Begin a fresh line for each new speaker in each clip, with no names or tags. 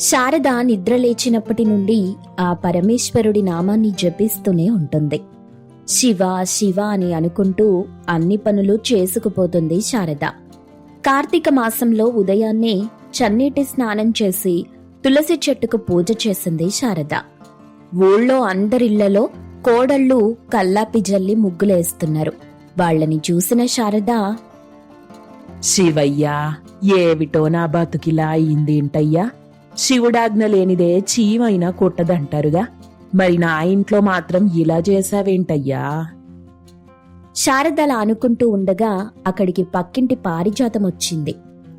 శారద నిద్రలేచినప్పటి నుండి ఆ పరమేశ్వరుడి నామాన్ని జపిస్తూనే ఉంటుంది. శివ శివ అని అనుకుంటూ అన్ని పనులు చేసుకుపోతుంది శారద. కార్తీక మాసంలో ఉదయాన్నే చన్నీటి స్నానం చేసి తులసి చెట్టుకు పూజ చేసింది శారద. ఊళ్ళో అందరిళ్ళలో కోడళ్ళు కల్లాపి జల్లి ముగ్గులేస్తున్నారు. వాళ్ళని చూసిన శారద
శివయ్యా ఏవిటో నా బతుకిలా అయిందేంటయ్యా? శివుడాజ్ఞ లేనిదే చీమైనా కొట్టదంటారుగా. మరి నా ఇంట్లో మాత్రం ఇలా చేశావేంటయ్యా?
శారదలా అనుకుంటూ ఉండగా అక్కడికి పక్కింటి పారిజాతం వచ్చింది.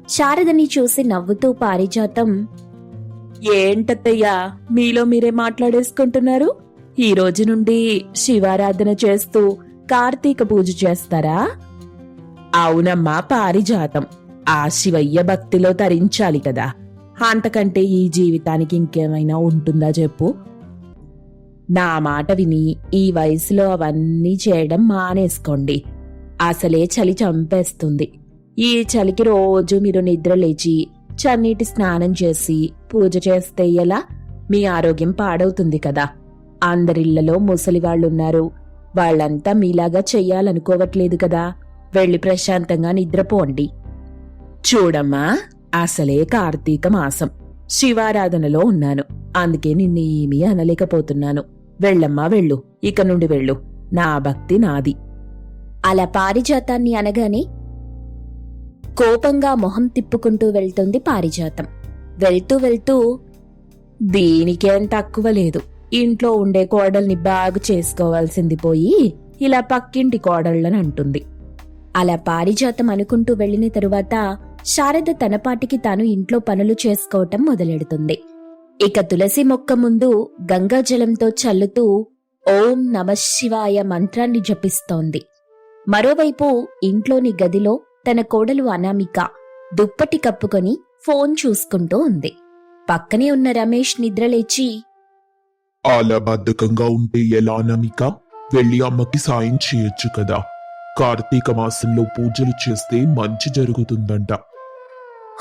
శారదని చూసి నవ్వుతూ పారిజాతం
ఏంటత్తయ్యా మీలో మీరే మాట్లాడేసుకుంటున్నారు? ఈ రోజు నుండి శివారాధన చేస్తూ కార్తీక పూజ చేస్తారా? అవునమ్మా పారిజాతం. ఆ శివయ్య భక్తిలో తరించాలి కదా. అంతకంటే ఈ జీవితానికి ఇంకేమైనా ఉంటుందా చెప్పు? నా మాట విని ఈ వయసులో అవన్నీ చేయడం మానేసుకోండి. అసలే చలి చంపేస్తుంది. ఈ చలికి రోజు మీరు నిద్ర లేచి చన్నీటి స్నానం చేసి పూజ చేస్తే ఎలా? మీ ఆరోగ్యం పాడవుతుంది కదా. అందరిళ్ళలో ముసలి వాళ్ళున్నారు. వాళ్ళంతా మీలాగా చెయ్యాలనుకోవట్లేదు కదా. వెళ్ళి ప్రశాంతంగా నిద్రపోండి. చూడమ్మా. అసలే కార్తీక మాసం. శివారాధనలో ఉన్నాను. అందుకే నిన్నేమీ అనలేకపోతున్నాను. వెళ్ళమ్మా వెళ్ళు. ఇక నుండి వెళ్ళు. నా భక్తి నాది.
అలా పారిజాతాన్ని అనగానే కోపంగా మొహం తిప్పుకుంటూ వెళ్తుంది పారిజాతం. వెళ్తూ వెళ్తూ
దీనికేం తక్కువ లేదు. ఇంట్లో ఉండే కోడల్ని బాగు చేసుకోవాల్సింది పోయి ఇలా పక్కింటి కోడళ్ళని అంటుంది.
అలా పారిజాతం అనుకుంటూ వెళ్ళిన తరువాత శారద తనపాటికి తాను ఇంట్లో పనులు చేసుకోవటం మొదలెడుతుంది. ఇక తులసి మొక్క ముందు గంగాజలంతో చల్లుతూ ఓం నమశివాయ మంత్రాన్ని జపిస్తోంది. మరోవైపు ఇంట్లోని గదిలో తన కోడలు అనామిక దుప్పటి కప్పుకొని ఫోన్ చూసుకుంటూ ఉంది. పక్కనే ఉన్న రమేష్ నిద్రలేచి
అలా బద్ధకంగా ఉంటే ఎలా అనామిక? వెళ్ళి అమ్మకి సాయం చేయొచ్చు కదా. కార్తీక మాసంలో పూజలు చేస్తే మంచి జరుగుతుందంట.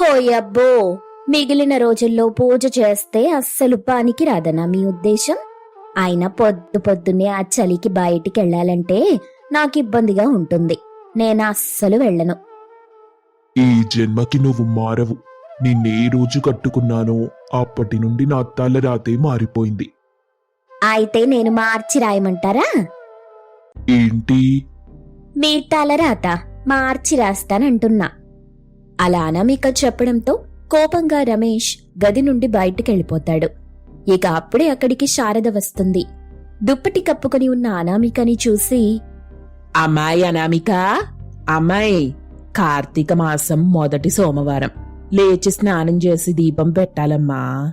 హోయబ్బో మిగిలిన రోజుల్లో పూజ చేస్తే అస్సలు పానికి రాదనా మీ ఉద్దేశం? అయినా పొద్దు పొద్దున్నే ఆ చలికి బయటికి వెళ్ళాలంటే నాకు ఇబ్బందిగా ఉంటుంది. నేను అస్సలు వెళ్ళను.
ఈ జన్మకి నువ్వు మారవు. నిన్నే రోజు కట్టుకున్నానో అప్పటి నుండి నా తలరాతే మారిపోయింది.
అయితే నేను మార్చి రాయమంటారా?
ఏంటి?
మీ తలరాత మార్చి రాస్తానంటున్నా. అలా అనామిక చెప్పడంతో కోపంగా రమేష్ గది నుండి బయటికెళ్ళిపోతాడు. ఇక అప్పుడే అక్కడికి శారద వస్తుంది. దుప్పటి కప్పుకొని ఉన్న అనామికని చూసి
అమ్మాయి అనామిక అమ్మాయి కార్తీక మాసం మొదటి సోమవారం. లేచి స్నానం చేసి దీపం పెట్టాలమ్మా.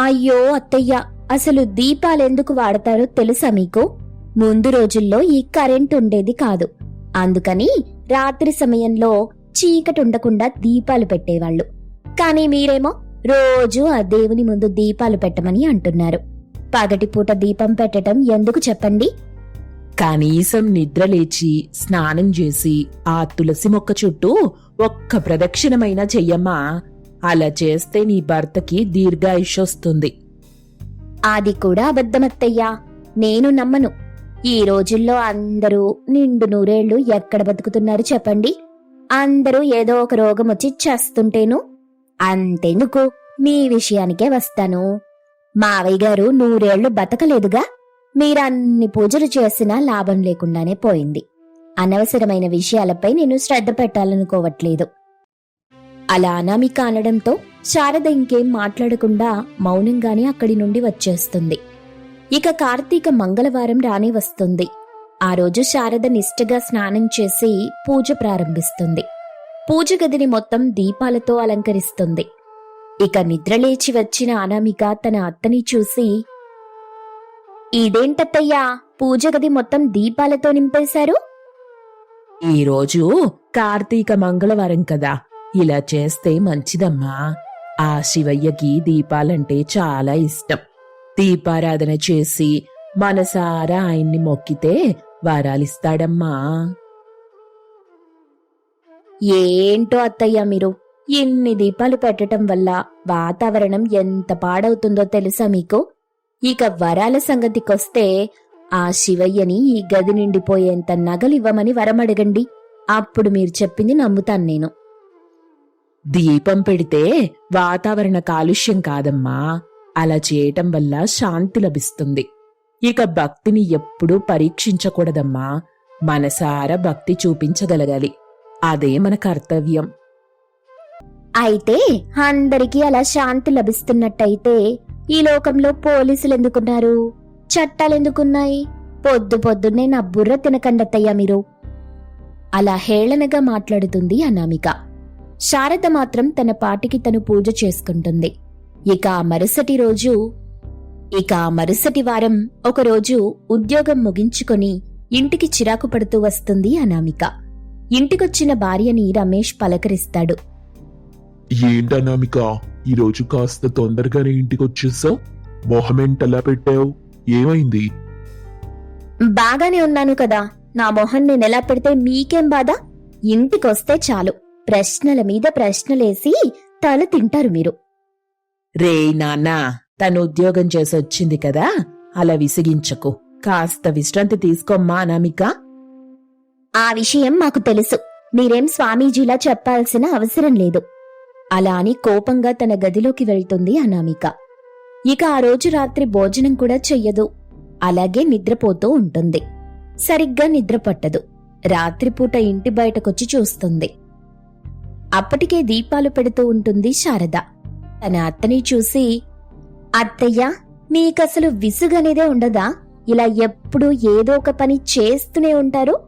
అయ్యో అత్తయ్య అసలు దీపాలెందుకు వాడతారో తెలుసా మీకు? ముందు రోజుల్లో ఈ కరెంట్ ఉండేది కాదు. అందుకని రాత్రి సమయంలో చీకటి ఉండకుండా దీపాలు పెట్టేవాళ్ళు. కానీ మీరేమో రోజు ఆ దేవుని ముందు దీపాలు పెట్టమని అంటున్నారు. పగటిపూట దీపం పెట్టడం ఎందుకు చెప్పండి?
కనీసం నిద్ర లేచి స్నానం చేసి ఆ తులసి మొక్క చుట్టూ ఒక్క ప్రదక్షిణమైనా చెయ్యమ్మా. అలా చేస్తే నీ భర్తకి దీర్ఘాయుష్ వస్తుంది.
అది కూడా అబద్ధమత్తయ్యా. నేను నమ్మను. ఈ రోజుల్లో అందరూ నిండు నూరేళ్ళు ఎక్కడ బతుకుతున్నారు చెప్పండి? అందరూ ఏదో ఒక రోగం వచ్చి చేస్తుంటేను? అంతెందుకు. మీ విషయానికే వస్తాను. మావయ్య గారు నూరేళ్ళు బతకలేదుగా. మీరన్ని పూజలు చేసినా లాభం లేకుండానే పోయింది. అనవసరమైన విషయాలపై నేను శ్రద్ధ పెట్టాలనుకోవట్లేదు. అలా అనామిక అనడంతో శారద ఇంకేం మాట్లాడకుండా మౌనంగానే అక్కడి నుండి వచ్చేస్తుంది. ఇక కార్తీక మంగళవారం రానే వస్తుంది. ఆ రోజు శారద నిష్ఠగా స్నానం చేసి పూజ ప్రారంభిస్తుంది. పూజ గదిని మొత్తం దీపాలతో అలంకరిస్తుంది. ఇక నిద్రలేచి వచ్చిన అనామిక తన అత్తని చూసి ఇదేంటత్తయ్యా పూజ గది మొత్తం దీపాలతో నింపేశారు?
ఈరోజు కార్తీక మంగళవారం కదా ఇలా చేస్తే మంచిదమ్మా. ఆ శివయ్యకి దీపాలంటే చాలా ఇష్టం. దీపారాధన చేసి మనసారా ఆయన్ని మొక్కితే వరాలిస్తాడమ్మా.
ఏంటో అత్తయ్య మీరు? ఇన్ని దీపాలు పెట్టటం వల్ల వాతావరణం ఎంత పాడవుతుందో తెలుసా మీకు? ఇక వరాల సంగతికొస్తే ఆ శివయ్యని ఈ గది నిండిపోయేంత నగలివ్వమని వరమడగండి. అప్పుడు మీరు చెప్పింది నమ్ముతాను నేను.
దీపం పెడితే వాతావరణ కాలుష్యం కాదమ్మా. అలా చేయటం వల్ల శాంతి లభిస్తుంది. ఇక భక్తిని ఎప్పుడూ పరీక్షించకూడదమ్మా. మనసారా భక్తి చూపించగలగాలి. అదే మన కర్తవ్యం.
అయితే అందరికీ అలా శాంతి లభిస్తున్నట్టయితే ఈ లోకంలో పోలీసులు ఎందుకున్నారు చట్టాలెందుకున్నాయి? పొద్దు పొద్దున్నే నా బుర్ర తినకండత్తయ్యా మీరు. అలా హేళనగా మాట్లాడుతుంది అనామిక. శారద మాత్రం తన పాటికి తను పూజ చేసుకుంటుంది. ఇక ఆ మరుసటి రోజు ఇక మరుసటి వారం ఒకరోజు ఉద్యోగం ముగించుకొని ఇంటికి చిరాకు పడుతూ వస్తుంది అనామిక. ఇంటికొచ్చిన భార్యని రమేష్ పలకరిస్తాడు.
ఏంటనామిక ఈరోజు కాస్త తొందరగానే ఇంటికి వచ్చేసావు మొహమేంటలా పెట్టావు? ఏమైంది?
బాగానే ఉన్నాను కదా. నా మొహం నేనెలా పెడితే మీకేం బాధ? ఇంటికొస్తే చాలు. ప్రశ్నల మీద ప్రశ్నలేసి తల తింటారు మీరు.
రే నాన్నా తను ఉద్యోగం చేసి వచ్చింది కదా? అలా విసిగించకు. కాస్త విశ్రాంతి తీసుకోమ్మా అనామిక.
ఆ విషయం మాకు తెలుసు. మీరేం స్వామీజీలా చెప్పాల్సిన అవసరం లేదు. అలా అని కోపంగా తన గదిలోకి వెళ్తుంది అనామిక. ఇక ఆ రోజు రాత్రి భోజనం కూడా చెయ్యదు. అలాగే నిద్రపోతూ ఉంటుంది. సరిగ్గా నిద్రపట్టదు రాత్రిపూట ఇంటి బయటకొచ్చి చూస్తుంది. అప్పటికే దీపాలు పెడుతూ ఉంటుంది శారద. తన అత్తని చూసి అత్తయ్య మీకసలు విసుగనేదే ఉండదా? ఇలా ఎప్పుడూ ఏదో ఒక పని చేస్తూనే ఉంటారు?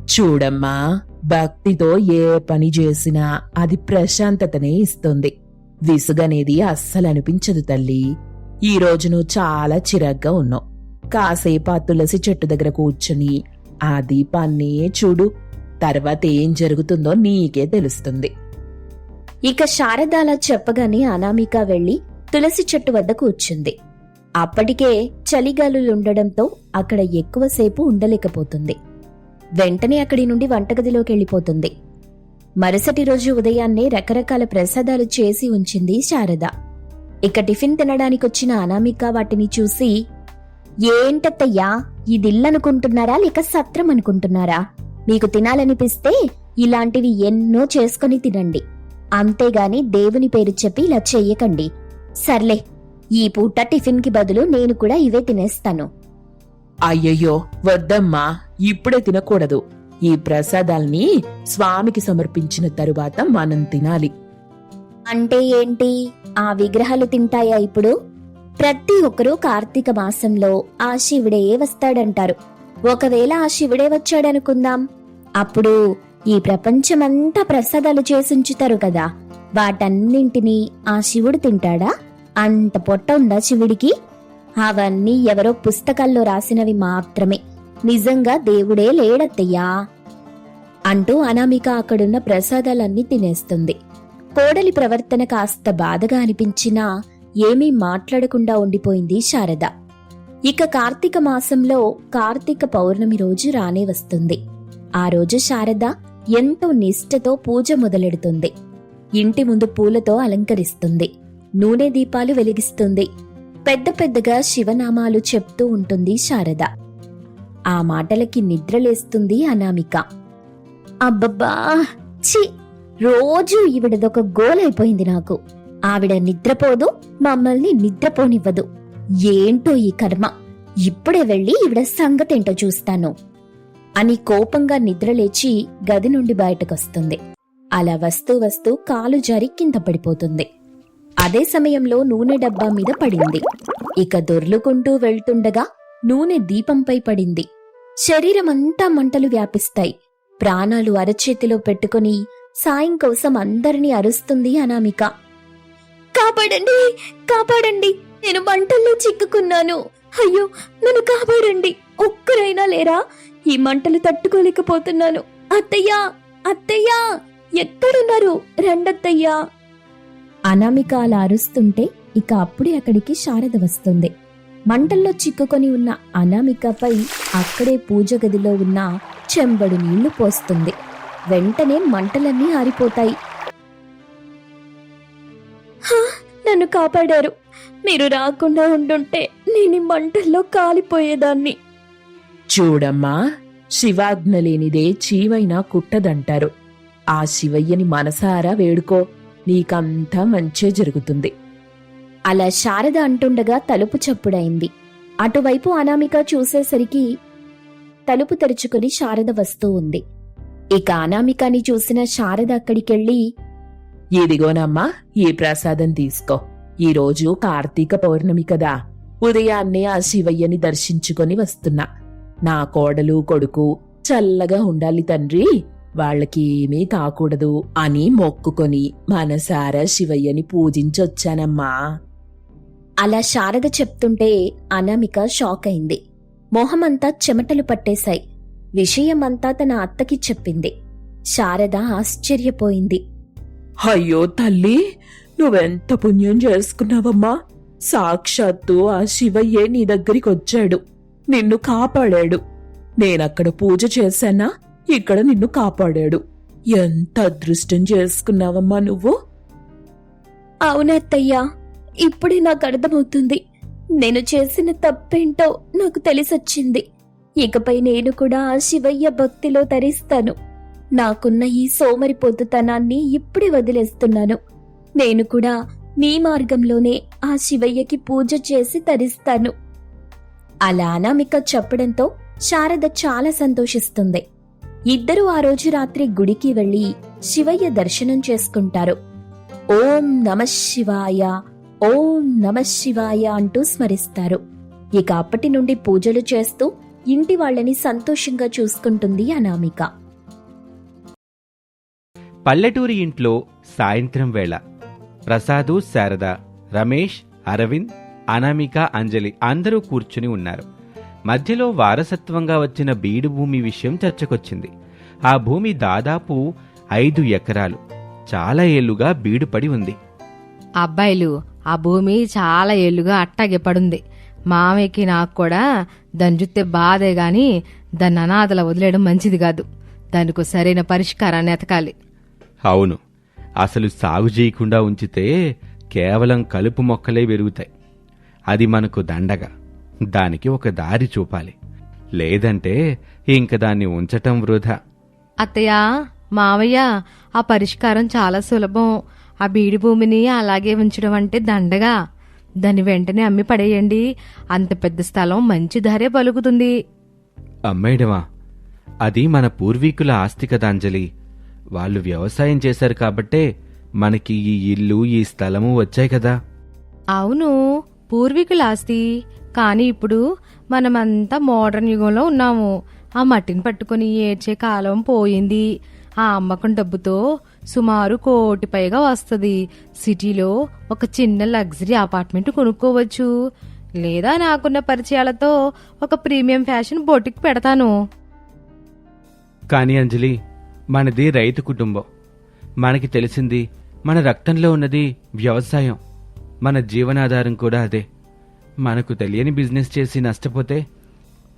చూడమ్మా భక్తితో ఏ పని చేసినా అది ప్రశాంతతనే ఇస్తుంది. విసుగనేది అస్సలు అనిపించదు తల్లి. ఈ రోజు నువ్వు చాలా చిరాగ్గా ఉన్నావు. కాసేపు ఆ తులసి చెట్టు దగ్గర కూర్చుని ఆ దీపాన్నే చూడు. తర్వాత ఏం జరుగుతుందో నీకే తెలుస్తుంది.
ఇక శారద అలా చెప్పగానే అనామిక వెళ్ళి తులసి చెట్టు వద్దకు వచ్చింది అప్పటికే చలిగాలులుండడంతో అక్కడ ఎక్కువసేపు ఉండలేకపోతుంది. వెంటనే అక్కడి నుండి వంటగదిలోకి వెళ్ళిపోతుంది. మరుసటి రోజు ఉదయాన్నే రకరకాల ప్రసాదాలు చేసి ఉంచింది శారద. ఇక టిఫిన్ తినడానికొచ్చిన అనామిక వాటిని చూసి ఏంటత్తయ్యా ఇదిల్లనుకుంటున్నారా లేక సత్రం అనుకుంటున్నారా మీకు తినాలనిపిస్తే ఇలాంటివి ఎన్నో చేసుకొని తినండి. అంతేగాని దేవుని పేరు చెప్పి ఇలా చెయ్యకండి. సర్లే ఈ పూట టిఫిన్కి బదులు నేను కూడా ఇవే తినేస్తాను.
అయ్యయ్యో వద్దమ్మా ఇప్పుడే తినకూడదు. ఈ ప్రసాదాల్ని స్వామికి సమర్పించిన తరువాత మనం తినాలి.
అంటే ఏంటి? ఆ విగ్రహాలు తింటాయా ఇప్పుడు? ప్రతి ఒక్కరూ కార్తీక మాసంలో ఆ శివుడే వస్తాడంటారు. ఒకవేళ ఆ శివుడే వచ్చాడనుకుందాం అప్పుడు ఈ ప్రపంచమంతా ప్రసాదాలు చేసుంచుతారు కదా. వాటన్నింటినీ ఆ శివుడు తింటాడా? అంత పొట్ట ఉందా శివుడికి? అవన్నీ ఎవరో పుస్తకాల్లో రాసినవి మాత్రమే. నిజంగా దేవుడే లేడత్తయ్యా? అంటూ అనామిక అక్కడున్న ప్రసాదాలన్నీ తినేస్తుంది. కోడలి ప్రవర్తన కాస్త బాధగా అనిపించినా ఏమీ మాట్లాడకుండా ఉండిపోయింది శారద. ఇక కార్తీక మాసంలో కార్తీక పౌర్ణమి రోజు రానే వస్తుంది. ఆ రోజు శారద ఎంతో నిష్ఠతో పూజ మొదలెడుతుంది. ఇంటి ముందు పూలతో అలంకరిస్తుంది. నూనె దీపాలు వెలిగిస్తుంది. పెద్ద పెద్దగా శివనామాలు చెప్తూ ఉంటుంది శారద. ఆ మాటలకి నిద్రలేస్తుంది అనామిక. అబ్బబ్బా! ఛీ! రోజు ఈవిడదొక గోలైపోయింది నాకు. ఆవిడ నిద్రపోదు మమ్మల్ని నిద్రపోనివ్వదు. ఏంటో ఈ కర్మ? ఇప్పుడే వెళ్ళి ఈవిడ సంగతేంటో చూస్తాను. అని కోపంగా నిద్రలేచి గది నుండి బయటకొస్తుంది. అలా వస్తూ వస్తూ కాలు జారి కింద పడిపోతుంది. అదే సమయంలో నూనె డబ్బా మీద పడింది. ఇక దొర్లుకుంటూ వెళ్తుండగా నూనె దీపంపై పడింది. శరీరమంతా మంటలు వ్యాపిస్తాయి. ప్రాణాలు అరచేతిలో పెట్టుకుని సాయం కోసం అందరినీ అరుస్తుంది అనామిక. కాపాడండి! కాపాడండి! నేను మంటల్లో చిక్కుకున్నాను. అయ్యో నన్ను కాపాడండి! ఒక్కరైనా లేరా? ఈ మంటలు తట్టుకోలేకపోతున్నాను. అత్తయ్యా! అత్తయ్యా! ఎక్కడున్నారు రండత్తయ్యా? అనామిక అలా అరుస్తుంటే ఇక అప్పుడే అక్కడికి శారద వస్తుంది. మంటల్లో చిక్కుకొని ఉన్న అనామికపై అక్కడే పూజ గదిలో ఉన్న చెంబడు నీళ్ళు పోస్తుంది. వెంటనే మంటలన్నీ ఆరిపోతాయి. నన్ను కాపాడారు. మీరు రాకుండా ఉండుంటే నేను ఈ మంటల్లో కాలిపోయేదాన్ని.
చూడమ్మా శివాజ్ఞ లేనిదే చీవైనా కుట్టదంటారు. ఆ శివయ్యని మనసారా వేడుకో. నీకంతా మంచే జరుగుతుంది.
అలా శారద అంటుండగా తలుపు చప్పుడైంది. అటువైపు అనామిక చూసేసరికి తలుపు తెరుచుకుని శారద వస్తూ ఉంది. ఇక అనామికని చూసిన శారద అక్కడికెళ్ళి
ఇదిగోనమ్మా ఈ ప్రసాదం తీసుకో. ఈ రోజు కార్తీక పౌర్ణమి కదా. ఉదయాన్నే ఆ శివయ్యని దర్శించుకొని వస్తున్నా. నా కోడలు కొడుకు చల్లగా ఉండాలి తండ్రి. వాళ్ళకి ఏమీ కాకూడదు అని మొక్కుకొని మనసారా శివయ్యని పూజించొచ్చానమ్మా.
అలా శారద చెప్తుంటే అనామిక షాక్ అయింది. మొహమంతా చెమటలు పట్టేశాయి. విషయమంతా తన అత్తకి చెప్పింది. శారద ఆశ్చర్యపోయింది.
అయ్యో తల్లి నువ్వెంత పుణ్యం చేసుకున్నావమ్మా? సాక్షాత్తు ఆ శివయ్యే నీ దగ్గరికి వచ్చాడు నిన్ను కాపాడాడు. నేనక్కడ పూజ చేశానా? ఇక్కడ నిన్ను కాపాడాడు. ఎంత అదృష్టం చేసుకున్నావమ్మా నువ్వు?
అవునత్తయ్యా ఇప్పుడే నాకు అర్థమవుతుంది. నేను చేసిన తప్పేంటో నాకు తెలిసొచ్చింది. ఇకపై నేను కూడా ఆ శివయ్య భక్తిలో తరిస్తాను. నాకున్న ఈ సోమరి పొద్దుతనాన్ని ఇప్పుడే వదిలేస్తున్నాను. నేను కూడా మీ మార్గంలోనే ఆ శివయ్యకి పూజ చేసి తరిస్తాను. అలా అనామిక చెప్పడంతో శారద చాలా సంతోషిస్తుంది. ఇద్దరూ ఆ రోజు రాత్రి గుడికి వెళ్ళి శివయ్య దర్శనం చేసుకుంటారు. ఓం నమ శివాయ ఓం నమ శివాయ అంటూ స్మరిస్తారు. ఇక అప్పటి నుండి పూజలు చేస్తూ ఇంటి వాళ్ళని సంతోషంగా చూసుకుంటుంది అనామిక.
పల్లెటూరి ఇంట్లో సాయంత్రం వేళ ప్రసాదు శారద రమేష్ అరవింద్ అనామిక అంజలి అందరూ కూర్చుని ఉన్నారు. మధ్యలో వారసత్వంగా వచ్చిన బీడు భూమి విషయం చర్చకొచ్చింది. ఆ భూమి దాదాపు ఐదు ఎకరాలు. చాలా ఏళ్ళుగా బీడుపడి ఉంది.
అబ్బాయిలు ఆ భూమి చాలా ఏళ్ళుగా అట్టాగే పడుంది. మామయ్యకి నాకు కూడా దాన్ని చూస్తే బాధే గాని దాన్ని అనాథల వదిలేయడం మంచిది కాదు. దానికి సరైన పరిష్కారాన్ని ఎతకాలి.
అవును. అసలు సాగు చేయకుండా ఉంచితే కేవలం కలుపు మొక్కలే పెరుగుతాయి. అది మనకు దండగా. దానికి ఒక దారి చూపాలి. లేదంటే ఇంక దాన్ని ఉంచటం వృధా.
అత్తయ్య మావయ్య ఆ పరిష్కారం చాలా సులభం. ఆ బీడి భూమిని అలాగే ఉంచడం అంటే దండగా. దాన్ని వెంటనే అమ్మి పడేయండి. అంత పెద్ద స్థలం మంచి ధరే పలుకుతుంది.
అమ్మేయడమా అది మన పూర్వీకుల ఆస్తి కదా అంజలి. వాళ్ళు వ్యవసాయం చేశారు కాబట్టే మనకి ఈ ఇల్లు ఈ స్థలము వచ్చాయి కదా.
అవును పూర్వీకుల ఆస్తి. కానీ ఇప్పుడు మనమంతా మోడర్న్ యుగంలో ఉన్నాము. ఆ మట్టిని పట్టుకుని ఏడ్చే కాలం పోయింది. ఆ అమ్మకం డబ్బుతో సుమారు కోటి పైగా వస్తుంది. సిటీలో ఒక చిన్న లగ్జరీ అపార్ట్మెంట్ కొనుక్కోవచ్చు. లేదా నాకున్న పరిచయాలతో ఒక ప్రీమియం ఫ్యాషన్ బొటిక్ పెడతాను.
కానీ అంజలి మనది రైతు కుటుంబం. మనకి తెలిసింది మన రక్తంలో ఉన్నది వ్యవసాయం. మన జీవనాధారం కూడా అదే. మనకు తెలియని బిజినెస్ చేసి నష్టపోతే?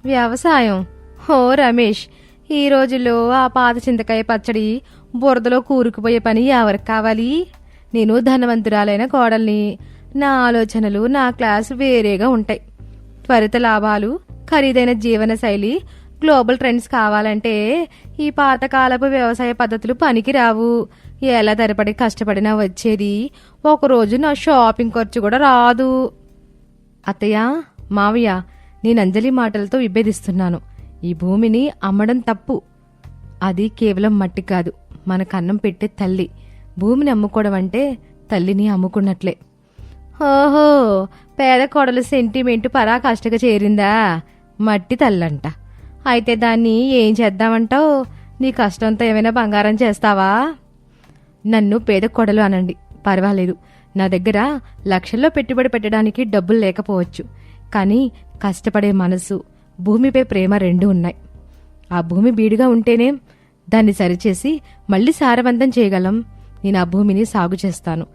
వ్యవసాయం. హో రమేష్ ఈ రోజుల్లో ఆ పాత చింతకాయ పచ్చడి బురదలో కూరుకుపోయే పని ఎవరికి కావాలి? నేను ధనవంతురాలైన కోడల్ని. నా ఆలోచనలు నా క్లాస్ వేరేగా ఉంటాయి. త్వరిత లాభాలు ఖరీదైన జీవన శైలి గ్లోబల్ ట్రెండ్స్ కావాలంటే ఈ పాతకాలపు వ్యవసాయ పద్ధతులు పనికిరావు. ఎలా తరపడి కష్టపడినా వచ్చేది? ఒకరోజు నా షాపింగ్ ఖర్చు కూడా రాదు. అత్తయ్య మావయ్య నేను అంజలి మాటలతో విభేదిస్తున్నాను. ఈ భూమిని అమ్మడం తప్పు. అది కేవలం మట్టి కాదు. మన కన్నం పెట్టే తల్లి. భూమిని అమ్ముకోవడం అంటే తల్లిని అమ్ముకున్నట్లే. ఓహో పేద కోడలు సెంటిమెంట్ పరాకాష్ఠగా చేరిందా? మట్టి తల్లంట. అయితే దాన్ని ఏం చేద్దామంటావు? నీ కష్టంతో ఏమైనా బంగారం చేస్తావా? నన్ను పేద కొడలు అనండి. పర్వాలేదు. నా దగ్గర లక్షల్లో పెట్టుబడి పెట్టడానికి డబ్బులు లేకపోవచ్చు. కానీ కష్టపడే మనసు భూమిపై ప్రేమ రెండు ఉన్నాయి. ఆ భూమి బీడుగా ఉంటేనే దాన్ని సరిచేసి మళ్ళీ సారవంతం చేయగలం. నేను ఆ భూమిని సాగు చేస్తాను.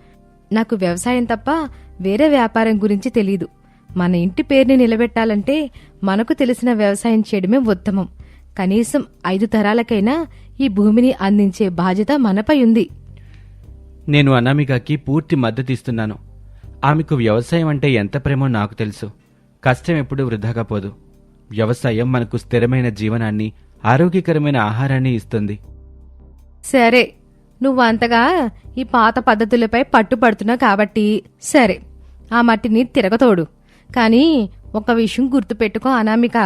నాకు వ్యవసాయం తప్ప వేరే వ్యాపారం గురించి తెలీదు. మన ఇంటి పేరుని నిలబెట్టాలంటే మనకు తెలిసిన వ్యవసాయం చేయడమే ఉత్తమం. కనీసం ఐదు తరాలకైనా ఈ భూమిని అందించే బాధ్యత మనపై ఉంది.
నేను అనామికకి పూర్తి మద్దతిస్తున్నాను ఆమెకు వ్యవసాయం అంటే ఎంత ప్రేమో నాకు తెలుసు. కష్టం ఎప్పుడూ వృధాగా పోదు. వ్యవసాయం మనకు స్థిరమైన జీవనాన్ని ఆరోగ్యకరమైన ఆహారాన్ని ఇస్తుంది.
సరే నువ్వు అంతగా ఈ పాత పద్ధతులపై పట్టుపడుతున్నావు కాబట్టి సరే ఆ మట్టిని తిరగతోడు. కానీ ఒక విషయం గుర్తుపెట్టుకో అనామిక.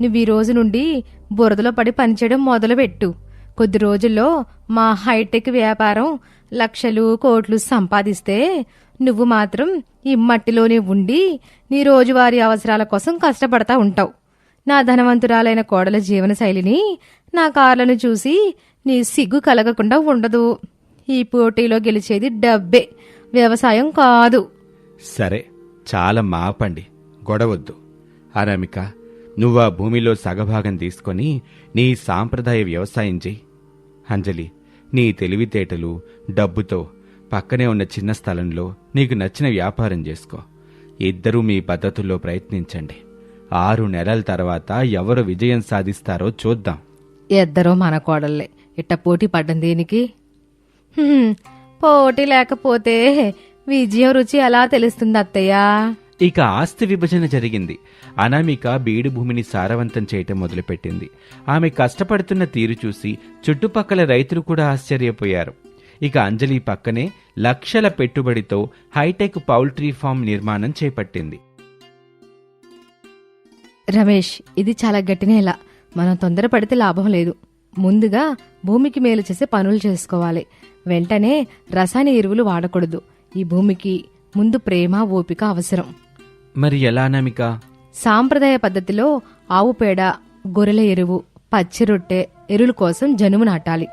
నువ్వు ఈ రోజు నుండి బురదలో పడి పనిచేయడం మొదలుపెట్టు. కొద్ది రోజుల్లో మా హైటెక్ వ్యాపారం లక్షలు కోట్లు సంపాదిస్తే నువ్వు మాత్రం ఈ మట్టిలోనే ఉండి నీ రోజువారీ అవసరాల కోసం కష్టపడతా ఉంటావు. నా ధనవంతురాలైన కోడల జీవనశైలిని నా కార్లను చూసి నీ సిగ్గు కలగకుండా ఉండదు. ఈ పోటీలో గెలిచేది డబ్బే వ్యవసాయం కాదు.
సరే చాలా మాపండి గొడవద్దు. అనామిక నువ్వు ఆ భూమిలో సగభాగం తీసుకొని నీ సాంప్రదాయ వ్యవసాయం చెయ్యి. అంజలి నీ తెలివితేటలు డబ్బుతో పక్కనే ఉన్న చిన్న స్థలంలో నీకు నచ్చిన వ్యాపారం చేసుకో. ఇద్దరూ మీ పద్ధతుల్లో ప్రయత్నించండి. ఆరు నెలల తర్వాత ఎవరు విజయం సాధిస్తారో చూద్దాం.
ఇద్దరూ మన కోడళ్ళే. ఇట్ట పోటీ పడ్డం దేనికి? పోటీ లేకపోతే విజయం రుచి ఎలా తెలుస్తుంది అత్తయ్యా?
ఇక ఆస్తి విభజన జరిగింది. అనామిక బీడు భూమిని సారవంతం చేయటం మొదలుపెట్టింది. ఆమె కష్టపడుతున్న తీరు చూసి చుట్టుపక్కల రైతులు కూడా ఆశ్చర్యపోయారు. ఇక అంజలి పక్కనే లక్షల పెట్టుబడితో హైటెక్ పౌల్ట్రీ ఫామ్ నిర్మాణం చేపట్టింది.
రమేష్ ఇది చాలా గట్టి నేల మనం తొందరపడితే లాభం లేదు. ముందుగా భూమికి మేలు చేసే పనులు చేసుకోవాలి. వెంటనే రసాయన ఎరువులు వాడకూడదు. ఈ భూమికి ముందు ప్రేమ ఓపిక అవసరం.
మరి ఎలా అనామిక?
సాంప్రదాయ పద్ధతిలో ఆవు పేడ గొర్రెల ఎరువు పచ్చి రొట్టె ఎరువుల కోసం జనుము నాటాలి.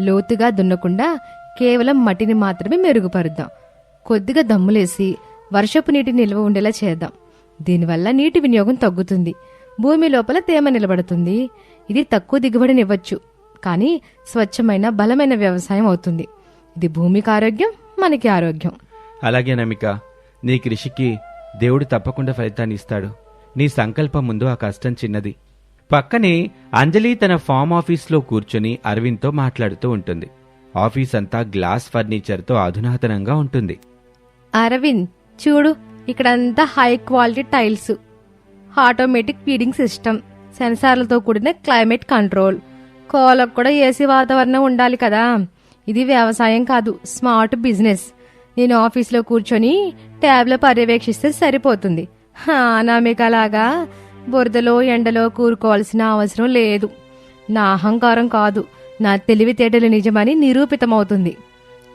లోతుగా దున్నకుండా కేవలం మట్టిని మాత్రమే మెరుగుపరుద్దాం. కొద్దిగా దమ్ములేసి వర్షపు నీటి నిల్వ ఉండేలా చేద్దాం. దీనివల్ల నీటి వినియోగం తగ్గుతుంది. భూమి లోపల తేమ నిలబడుతుంది. ఇది తక్కువ దిగుబడినివ్వచ్చు. కానీ స్వచ్ఛమైన బలమైన వ్యవసాయం అవుతుంది. ఇది భూమికి ఆరోగ్యం మనకి ఆరోగ్యం.
అలాగే అనామిక నీ కృషికి దేవుడు తప్పకుండా ఫలితాన్ని ఇస్తాడు. నీ సంకల్పం ముందు ఆ కష్టం చిన్నది. పక్కనే అంజలి తన ఫామ్ ఆఫీస్లో కూర్చొని అరవింద్తో మాట్లాడుతూ ఉంటుంది. ఆఫీస్ అంతా గ్లాస్ ఫర్నిచర్తో అధునాతనంగా ఉంటుంది.
అరవింద్ చూడు ఇక్కడంతా high quality tiles automatic feeding system సెన్సార్లతో కూడిన క్లైమేట్ కంట్రోల్ కోలకు కూడా ఏసీ వాతావరణం ఉండాలి కదా. ఇది వ్యవసాయం కాదు స్మార్ట్ బిజినెస్ నేను ఆఫీస్లో కూర్చొని ట్యాబ్లో పర్యవేక్షిస్తే సరిపోతుంది. హా, అనామికలాగా బురదలో ఎండలో కూరుకోవాల్సిన అవసరం లేదు. నా అహంకారం కాదు. నా తెలివితేటలు నిజమని నిరూపితమవుతుంది.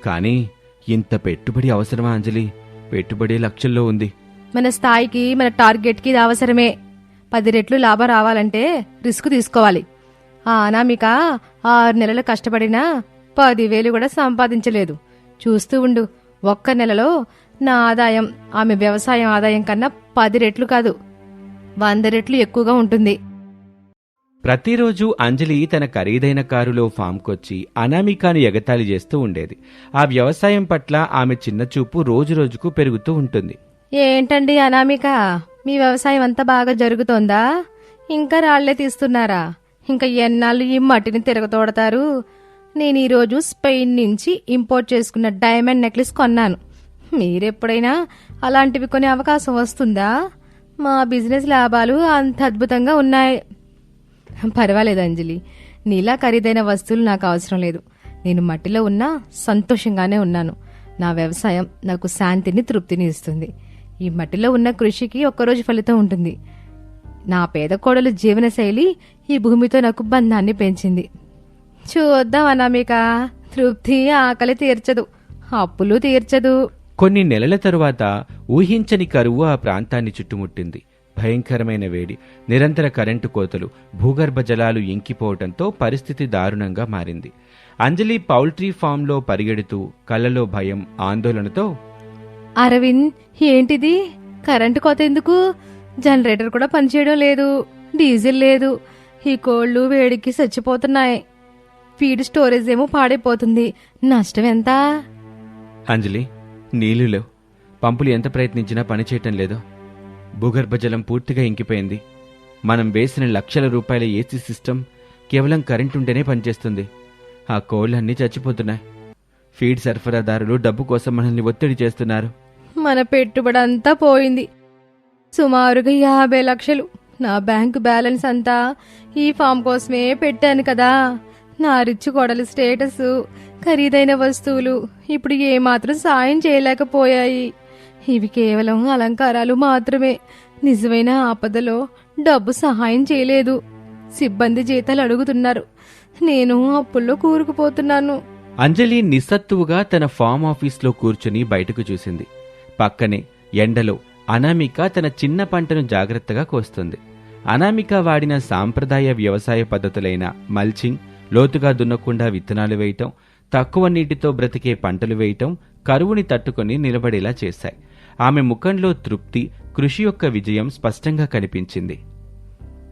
కానీ ఇంత పెట్టుబడి అవసరమా అంజలి? పెట్టుబడి లక్షల్లో ఉంది.
మన స్థాయికి మన టార్గెట్కి ఇది అవసరమే. పది రెట్లు లాభం రావాలంటే రిస్క్ తీసుకోవాలి. ఆ అనామిక ఆరు నెలలు కష్టపడినా పదివేలు కూడా సంపాదించలేదు. చూస్తూ ఉండు ఒక్క నెలలో నా ఆదాయం ఆమె వ్యవసాయం ఆదాయం కన్నా పది రెట్లు కాదు. వంద రెట్లు ఎక్కువగా ఉంటుంది.
ప్రతిరోజు అంజలి తన ఖరీదైన కారులో ఫామ్కొచ్చి అనామికాను ఎగతాళి చేస్తూ ఉండేది. ఆ వ్యవసాయం పట్ల ఆమె చిన్న చూపు రోజురోజుకు పెరుగుతూ ఉంటుంది.
ఏంటండి అనామిక? మీ వ్యవసాయం అంతా బాగా జరుగుతోందా? ఇంకా రాళ్ళే తీస్తున్నారా? ఇంకా ఎన్నాళ్ళు ఈ మట్టిని తిరగతోడతారు? నేను ఈరోజు స్పెయిన్ నుంచి ఇంపోర్ట్ చేసుకున్న డైమండ్ నెక్లెస్ కొన్నాను. మీరెప్పుడైనా అలాంటివి కొనే అవకాశం వస్తుందా? మా బిజినెస్ లాభాలు అంత అద్భుతంగా ఉన్నాయి. పర్వాలేదు అంజలి. నీలా ఖరీదైన వస్తువులు నాకు అవసరం లేదు. నేను మట్టిలో ఉన్నా సంతోషంగానే ఉన్నాను. నా వ్యవసాయం నాకు శాంతిని తృప్తిని ఇస్తుంది. ఈ మట్టిలో ఉన్న కృషికి ఒక్కరోజు ఫలితం ఉంటుంది. నా పేద కోడలు జీవనశైలి ఈ భూమితో నాకు బంధాన్ని పెంచింది. చూద్దాం అనామిక. తృప్తి ఆకలి తీర్చదు. అప్పులు తీర్చదు.
కొన్ని నెలల తరువాత ఊహించని కరువు ఆ ప్రాంతాన్ని చుట్టుముట్టింది. భయంకరమైన వేడి నిరంతర కరెంటు కోతలు భూగర్భ జలాలు ఇంకిపోవటంతో పరిస్థితి దారుణంగా మారింది. అంజలి పౌల్ట్రీ ఫామ్లో పరిగెడుతూ కళ్ళలో భయం ఆందోళనతో
అరవింద్ ఏంటిది? కరెంటు కోత ఎందుకు? జనరేటర్ కూడా పనిచేయడం లేదు డీజిల్ లేదు ఈ కోళ్ళు వేడికి చచ్చిపోతున్నాయి. ఫీడ్ స్టోరేజ్ ఏమో పాడైపోతుంది. నష్టం ఎంత?
అంజలి నీళ్ళు లేవు. పంపులు ఎంత ప్రయత్నించినా పనిచేయటం లేదు. భూగర్భ జలం పూర్తిగా ఇంకిపోయింది. మనం వేసిన లక్షల రూపాయల ఏసీ సిస్టమ్ కేవలం కరెంట్ ఉంటేనే పనిచేస్తుంది. ఆ కోళ్ళన్నీ చచ్చిపోతున్నాయి. ఫీడ్ సరఫరాదారులు డబ్బు కోసం మనల్ని ఒత్తిడి చేస్తున్నారు.
మన పెట్టుబడి అంతా పోయింది. సుమారుగా యాభై లక్షలు. నా బ్యాంకు బ్యాలెన్స్ అంతా ఈ ఫామ్ కోసమే పెట్టాను కదా. నా రిచ్ కొడలి స్టేటస్ ఖరీదైన వస్తువులు ఇప్పుడు ఏమాత్రం సాయం చేయలేకపోయాయి. ఇవి కేవలం అలంకారాలు మాత్రమే. నిజమైన ఆపదలో డబ్బు సహాయం చేయలేదు. సిబ్బంది జీతాలు అడుగుతున్నారు. నేను అప్పుల్లో కూరుకుపోతున్నాను.
అంజలి నిస్సత్తువుగా తన ఫామ్ ఆఫీస్లో కూర్చుని బయటకు చూసింది. పక్కనే ఎండలో అనామిక తన చిన్న పంటను జాగ్రత్తగా కోస్తుంది. అనామిక వాడిన సాంప్రదాయ వ్యవసాయ పద్ధతులైన మల్చింగ్ లోతుగా దున్నకుండా విత్తనాలు వేయటం తక్కువ నీటితో బ్రతికే పంటలు వేయటం కరువుని తట్టుకొని నిలబడేలా చేశాయి. ఆమె ముఖంలో తృప్తి కృషి యొక్క విజయం స్పష్టంగా కనిపించింది.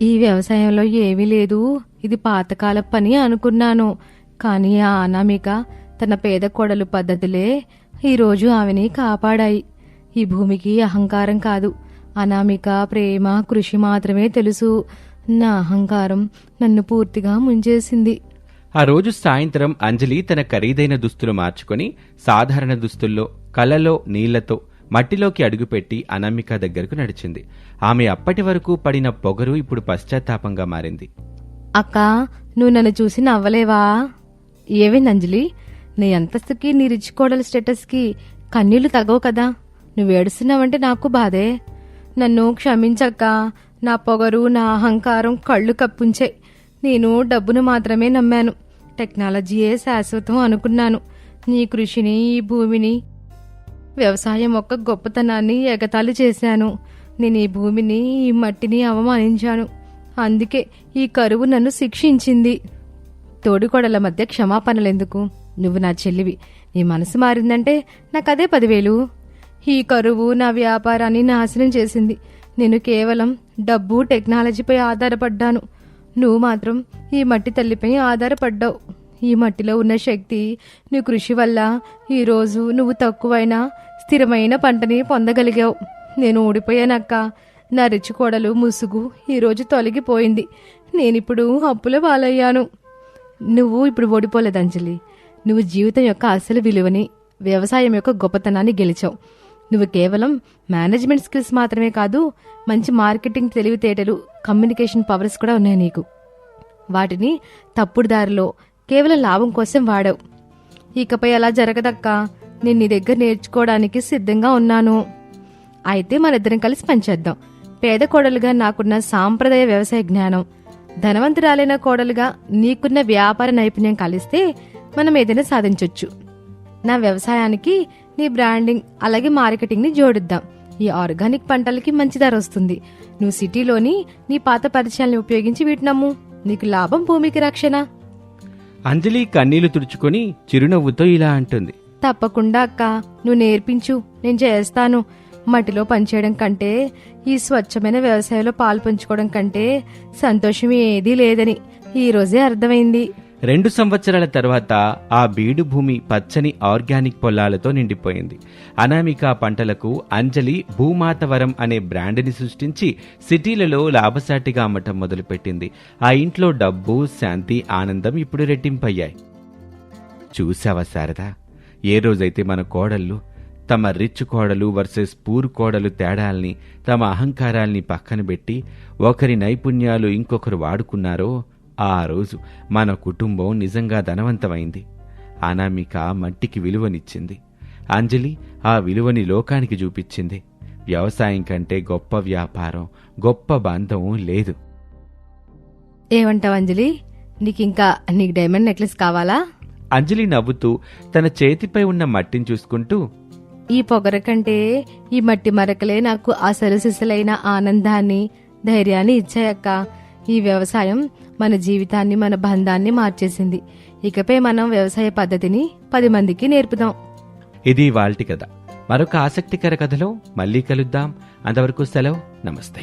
ఈ వ్యవసాయంలో ఏమీ లేదు. ఇది పాతకాల పని అనుకున్నాను. కానీ ఆ అనామిక తన పేద కొడలు పద్ధతులే ఈరోజు ఆమెని కాపాడాయి. ఈ భూమికి అహంకారం కాదు. అనామిక ప్రేమ కృషి మాత్రమే తెలుసు. నా అహంకారం నన్ను పూర్తిగా ముంచేసింది.
ఆ రోజు సాయంత్రం అంజలి తన ఖరీదైన దుస్తులు మార్చుకొని సాధారణ దుస్తుల్లో కలలో నీళ్ళతో మట్టిలోకి అడుగుపెట్టి అనామిక దగ్గరకు నడిచింది. ఆమె అప్పటి వరకు పడిన పొగరు ఇప్పుడు పశ్చాత్తాపంగా మారింది.
అక్క నువ్వు నన్ను చూసి నవ్వలేవా? ఏవే నంజలి నీ అంతస్తుకి నీ రిచ్ కోడల స్టేటస్కి కన్నీళ్ళు తగవు కదా. నువ్వు ఏడుస్తున్నావంటే నాకు బాధే. నన్ను క్షమించక్క. నా పొగరు నా అహంకారం కళ్ళు కప్పుంచే నేను డబ్బును మాత్రమే నమ్మాను. టెక్నాలజీయే శాశ్వతం అనుకున్నాను. నీ కృషిని ఈ భూమిని వ్యవసాయం యొక్క గొప్పతనాన్ని ఎగతాళి చేశాను. నేను ఈ భూమిని ఈ మట్టిని అవమానించాను. అందుకే ఈ కరువు నన్ను శిక్షించింది. తోడుకోడల మధ్య క్షమాపణలెందుకు? నువ్వు నా చెల్లివి. నీ మనసు మారిందంటే నాకదే పదివేలు. ఈ కరువు నా వ్యాపారాన్ని నాశనం చేసింది. నేను కేవలం డబ్బు టెక్నాలజీపై ఆధారపడ్డాను. నువ్వు మాత్రం ఈ మట్టి తల్లిపై ఆధారపడ్డావు. ఈ మట్టిలో ఉన్న శక్తి నీ కృషి వల్ల ఈరోజు నువ్వు తక్కువైన స్థిరమైన పంటని పొందగలిగావు. నేను ఓడిపోయానక్క నా రిచి ముసుగు ఈరోజు తొలగిపోయింది. నేనిప్పుడు అప్పుల పాలయ్యాను. నువ్వు ఇప్పుడు ఓడిపోలేదు అంజలి. నువ్వు జీవితం యొక్క అసలు విలువని వ్యవసాయం యొక్క గొప్పతనాన్ని గెలిచావు. నువ్వు కేవలం మేనేజ్మెంట్ స్కిల్స్ మాత్రమే కాదు మంచి మార్కెటింగ్ తెలివితేటలు కమ్యూనికేషన్ పవర్స్ కూడా ఉన్నాయి నీకు. వాటిని తప్పుడు దారిలో కేవలం లాభం కోసం వాడావు. ఇకపై అలా జరగదక్క. నేను నీ దగ్గర నేర్చుకోవడానికి సిద్ధంగా ఉన్నాను. అయితే మనిద్దరం కలిసి పనిచేద్దాం. పేద కోడలుగా నాకున్న సాంప్రదాయ వ్యవసాయ జ్ఞానం. ధనవంతురాలైన కోడలుగా నీకున్న వ్యాపార నైపుణ్యం కలిస్తే మనం ఏదైనా సాధించవచ్చు నా వ్యవసాయానికి నీ బ్రాండింగ్ అలాగే మార్కెటింగ్ని జోడిద్దాం. ఈ ఆర్గానిక్ పంటలకి మంచి ధర వస్తుంది. నువ్వు సిటీలోని నీ పాత పరిచయాల్ని ఉపయోగించి వీటినమ్ము నీకు లాభం భూమికి రక్షణ.
అంజలి కన్నీళ్ళు తుడుచుకొని చిరునవ్వుతో ఇలా అంటుంది.
తప్పకుండా అక్క నువ్వు నేర్పించు నేను చేస్తాను. మట్టిలో పనిచేయడం కంటే ఈ స్వచ్ఛమైన వ్యవసాయంలో పాలు పంచుకోవడం కంటే సంతోషం ఏదీ లేదని. ఈ రోజే అర్థమైంది.
రెండు సంవత్సరాల తర్వాత ఆ బీడు భూమి పచ్చని ఆర్గానిక్ పొలాలతో నిండిపోయింది. అనామిక పంటలకు అంజలి భూమాతవరం అనే బ్రాండ్ని సృష్టించి సిటీలలో లాభసాటిగా అమ్మటం మొదలుపెట్టింది. ఆ ఇంట్లో డబ్బు శాంతి ఆనందం ఇప్పుడు రెట్టింపయ్యాయి. చూసావా శారదా? ఏ రోజైతే మన కోడళ్ళు తమ రిచ్ కోడలు వర్సెస్ పూర్ కోడలు తేడాల్ని తమ అహంకారాల్ని పక్కన పెట్టి ఒకరి నైపుణ్యాలు ఇంకొకరు వాడుకున్నారో ఆ రోజు మన కుటుంబం నిజంగా ధనవంతమైంది. అనామిక మట్టికి విలువనిచ్చింది. అంజలి ఆ విలువని లోకానికి చూపించింది. వ్యవసాయం కంటే గొప్ప వ్యాపారం గొప్ప బంధం లేదు.
ఏమంటావు అంజలి? నీకింకా నీకు డైమండ్ నెక్లెస్ కావాలా?
అంజలి నవ్వుతూ తన చేతిపై ఉన్న మట్టిని చూసుకుంటూ
ఈ పొగర కంటే ఈ మట్టి మరకలే నాకు అసలు సిసలైన ఆనందాన్ని ధైర్యాన్ని ఇచ్చాయక్క. ఈ వ్యవసాయం మన జీవితాన్ని మన బంధాన్ని మార్చేసింది. ఇకపై మనం వ్యవసాయ పద్ధతిని పది మందికి నేర్పుదాం.
ఇది వాల్టి కథ. మరొక ఆసక్తికర కథలో మళ్ళీ కలుద్దాం. అంతవరకు సెలవు. నమస్తే.